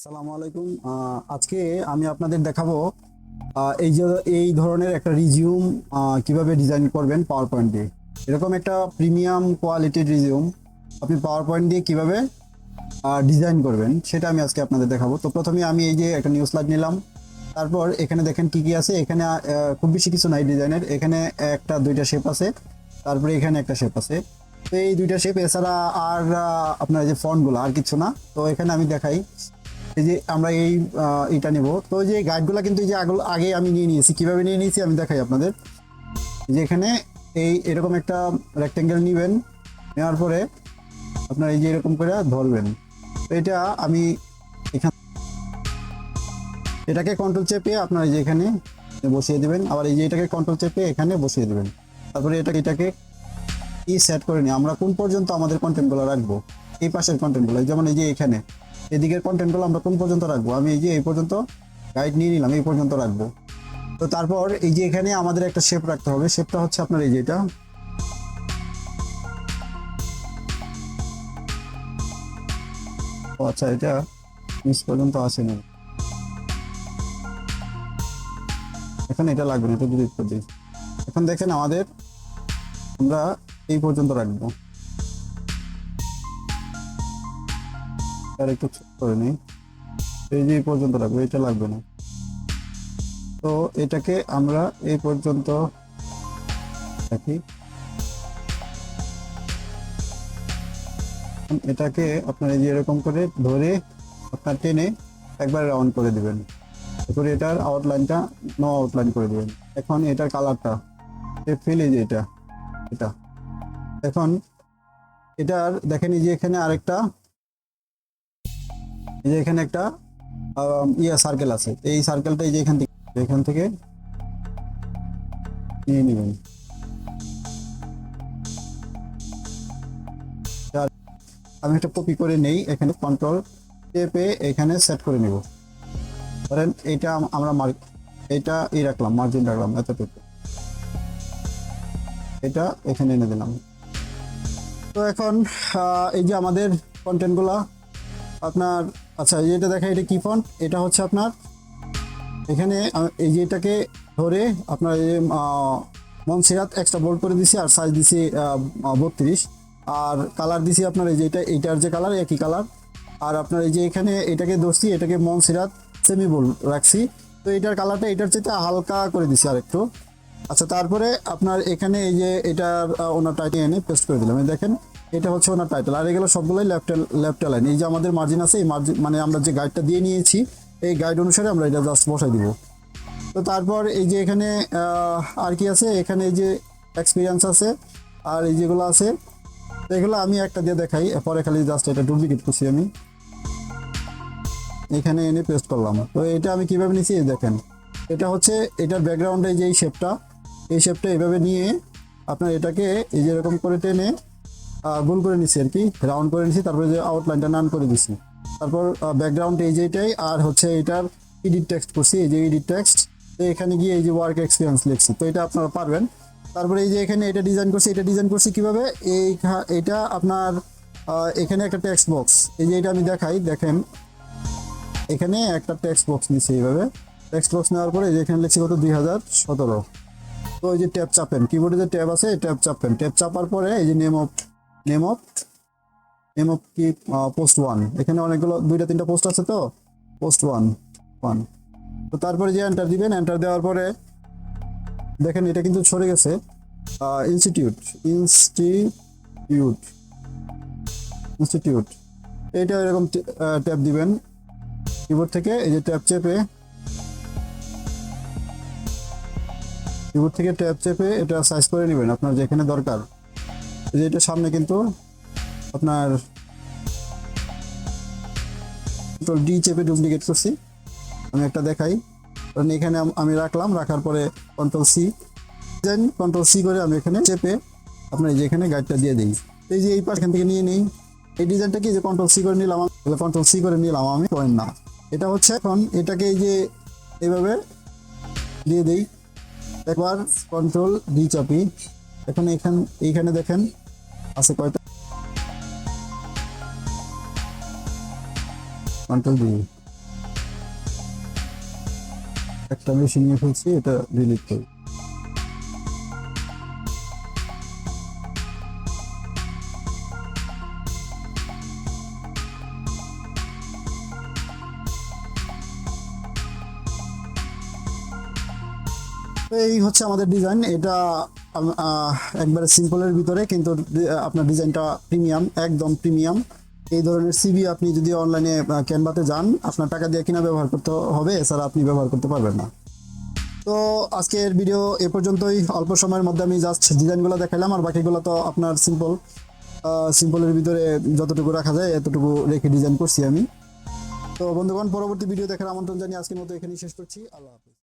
আসসালামু আলাইকুম। আজকে আমি আপনাদের দেখাবো এই যে, এই ধরনের একটা রিজিউম কীভাবে ডিজাইন করবেন পাওয়ার পয়েন্ট দিয়ে। এরকম একটা প্রিমিয়াম কোয়ালিটির রিজিউম, আপনি পাওয়ার পয়েন্ট দিয়ে কীভাবে ডিজাইন করবেন, সেটা আমি আজকে আপনাদের দেখাবো। তো প্রথমে আমি এই যে একটা নিউজ স্লাইড নিলাম, তারপর এখানে দেখেন কি কি আছে। এখানে খুব বেশি কিছু নাই ডিজাইনের। এখানে একটা, দুইটা শেপ আছে, তারপরে এখানে একটা শেপ আছে। তো এই দুইটা শেপ এছাড়া আর আপনার যে ফন্টগুলো আর কিছু না। তো এখানে আমি দেখাই এই যে আমরা এই এটা নেব। তো যে গাইডগুলো কিন্তু এই যে আগে আমি নিয়ে নিয়েছি। কীভাবে নিয়ে নিয়েছি আমি দেখাই আপনাদের। যে এখানে এই এরকম একটা রেক্টেঙ্গেল নেবেন। নেওয়ার পরে আপনার এই যে এরকম করে ধরবেন। তো এটা আমি এখান এটাকে কন্ট্রোল চেপে আপনার এই যে এখানে বসিয়ে দেবেন। আবার এই যে এটাকে কন্ট্রোল চেপে এখানে বসিয়ে দেবেন। তারপরে এটা এটাকে ই সেট করে নিই আমরা কোন পর্যন্ত আমাদের কন্টেন্টগুলো রাখব? এই পাশের কন্টেন্টগুলো যেমন এই যে এখানে। এদিকের কন্টেন্টগুলো আমরা কোন পর্যন্ত রাখব? আমি এই যে এই পর্যন্ত গাইড নিয়ে নিলাম, এই পর্যন্ত রাখব। তো তারপর এই যে এখানে আমাদের একটা শেপ রাখতে হবে। শেপটা হচ্ছে আপনার এই যে এটা। আচ্ছা এটা নিচ পর্যন্ত আসেনি। এখন এটা লাগবে না, এটা ডিলিট করে দিই। এখন দেখেন আমাদের, আমরা এই পর্যন্ত রাখব। আর একটু করে নিই। এই যে পর্যন্ত রাখব এটা লাগবে না। তো এটাকে আমরা এই পর্যন্ত রাখি। এটাকে আপনার এই যে এরকম করে ধরে আপনার টেনে একবার রাউন্ড করে দিবেন। তারপরে এটার আউটলাইনটা নো আউটলাইন করে দিবেন। এখন এটার কালারটা ফেলে যে এটা এটা। এখন এটার, দেখেন এই যে এখানে আরেকটা এই যে এখানে একটা ইয়া সার্কেল আছে। এই সার্কেলটা এই যে এখান থেকে এখান থেকে নিয়ে নেবেন। আমি একটা কপি করে নেই, এখানে কন্ট্রোল চেপে এখানে সেট করে নিব। ধরেন এইটা আমরা মার্ক এটা এই রাখলাম মার্জিন রাখলাম এতটুকু এটা এখানে এনে দিলাম। তো এখন এই যে আমাদের কন্টেন্টগুলো আপনার আচ্ছা এটা দেখা এটা কি ফন্ট এটা হচ্ছে আপনার, এখানে এই যে এটাকে ধরে আপনার এই যে মনসিরাত এক্সট্রা বোল্ড করে দিছি আর সাইজ দিছি বত্রিশ। আর কালার দিছি আপনার এই যে এটা, এইটার যে কালার একই কালার আর আপনার এই যে এখানে এটাকে ধরছি, এটাকে মনসিরাত সেমি বোল্ড রাখছি। তো এটার কালারটা এটার চেয়ে হালকা করে দিছি আর একটু আচ্ছা তারপরে আপনার এখানে এই যে এটার ওনার টাইটেল এনে পেস্ট করে দিলাম। দেখেন এটা হচ্ছে ওনার টাইটেল আর এগুলো সবগুলোই লেফট লেফট লাইন এই যে আমাদের মার্জিন আছে, এই মার্জিন মানে আমরা যে গাইডটা দিয়ে নিয়েছি, এই গাইড অনুসারে আমরা এটা জাস্ট বসাই দিব। তো তারপর এই যে এখানে আর কি আছে? এখানে এই যে এক্সপিরিয়েন্স আছে, আর এই যেগুলো আছে, এগুলো আমি একটা দিয়ে দেখাই। পরে খালি জাস্ট এটা ডুপ্লিকেট করছি আমি। এখানে এনে পেস্ট করলাম। তো এটা আমি কীভাবে নিছি? দেখেন। এটা হচ্ছে, এটার ব্যাকগ্রাউন্ডে যে এই শেপটা এই শেপটা এভাবে নিয়ে আপনার এটাকে এই যে এরকম করে টেনে গোল করে নিছি আর কি রাউন্ড করে নিছি, তারপরে যে আউটলাইনটা নান করে দিছি। তারপর ব্যাকগ্রাউন্ড এই যে এটাই, আর হচ্ছে এটার এডিট টেক্সট করছি, এই যে এডিট টেক্সট তো এখানে গিয়ে এই যে ওয়ার্ক এক্সপিরিয়েন্স লিখছি, তো এটা আপনারা পারবেন। তারপরে এই যে এখানে এটা ডিজাইন করছি, এটা ডিজাইন করছি কীভাবে? এই এটা আপনার এখানে একটা টেক্সট বক্স এই যে এটা আমি দেখাই, দেখেন। এখানে একটা টেক্সট বক্স নিচ্ছি এইভাবে। টেক্সট বক্স নেওয়ার পরে এখানে লিখছি কত? দুই হাজার সতেরো। তো এই যে ট্যাব চাপেন কিবোর্ডে যে ট্যাব আছে ট্যাব চাপেন। ট্যাব চাপার পরে এই যে name of name of name of কি? পোস্ট ওয়ান এখানে অনেকগুলো, দুইটা, তিনটা পোস্ট আছে তো? পোস্ট ওয়ান ওয়ান তো তারপরে যে এন্টার দিবেন এন্টার দেওয়ার পরে দেখেন, এটা কিন্তু সরে গেছে। ইনস্টিটিউট ইনস্টিটিউট ইনস্টিটিউট এটা এরকম ট্যাপ দিবেন। কিবোর্ড থেকে, এই যে ট্যাপ চেপে কিবোর্ড থেকে ট্যাপ চেপে এটা সাইজ করে নেবেন, আপনার যেখানে দরকার। যে এটা সামনে কিন্তু আপনার কন্ট্রোল ডি চেপে ডুপ্লিকেট করছি। আমি একটা দেখাই। কারণ এখানে আমি রাখলাম, রাখার পরে কন্ট্রোল সি দেন কন্ট্রোল সি করে আমি এখানে চেপে আপনার এই যে এখানে গাইডটা দিয়ে দিই। এই যে এই পাশ থেকে নিয়ে নিই। এই ডিজাইনটা কি? যে কন্ট্রোল সি করে নিলাম কন্ট্রোল সি করে নিলাম আমি পয়েন্ট না। এটা হচ্ছে এখন এটাকে এই যে এইভাবে দিয়ে দিই। একবার কন্ট্রোল ডি চাপি। এখন এখান এইখানে দেখেন। আছে কয়টা? কন্ট্রোল ডি একটা বেশি নিয়ে ফেলছি, এটা ডিলিট করি। এই হচ্ছে আমাদের ডিজাইন এটা একবারে সিম্পলের ভিতরে কিন্তু আপনার ডিজাইনটা প্রিমিয়াম একদম প্রিমিয়াম এই ধরনের সিবি আপনি যদি অনলাইনে ক্যানভাতে যান, আপনার টাকা দিয়ে কিনা ব্যবহার করতে হবে, এছাড়া আপনি ব্যবহার করতে পারবেন না। তো আজকের ভিডিও এ পর্যন্তই। অল্প সময়ের মধ্যে আমি জাস্ট ডিজাইনগুলো দেখালাম আর বাকিগুলো তো আপনার সিম্পল সিম্পলের ভিতরে যতটুকু রাখা যায়, এতটুকু রেখে ডিজাইন করছি আমি। তো বন্ধুগণ, পরবর্তী ভিডিও দেখার আমন্ত্রণ জানিয়ে আজকের মতো এখানেই শেষ করছি। আল্লাহ হাফিজ।